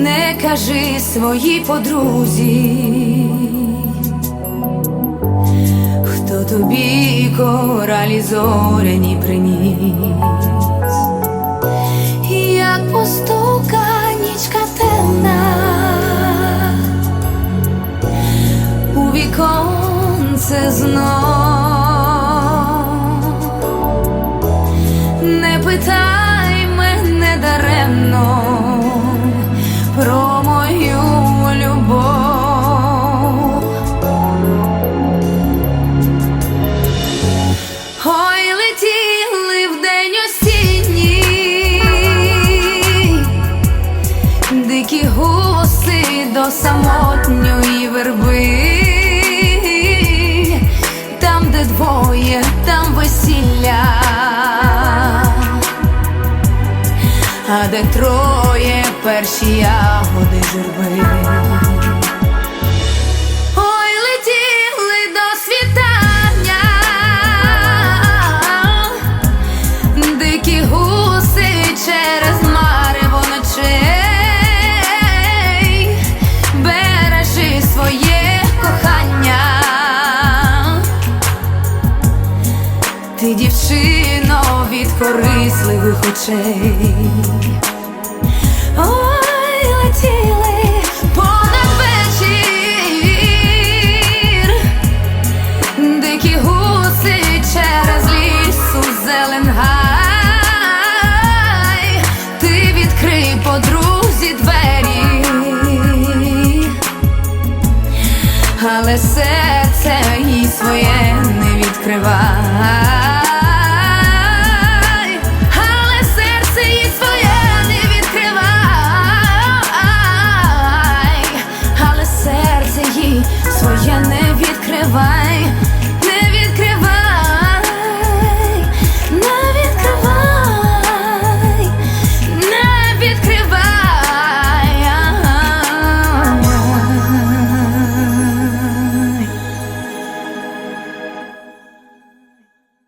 не кажи своїй подрузі, хто тобі коралі зоряні приніс, як постука нічка темна. У віконце знов. Не питай дикі гуси до самотньої верби, там, де двоє, там весілля, а де троє перші ягоди журби. ти, дівчино, від корисливих очей. Ой, летіли понад вечір, дикі гуси через лісу зеленгай, ти відкрий по друзі двері, але серце їй своє не відкривай.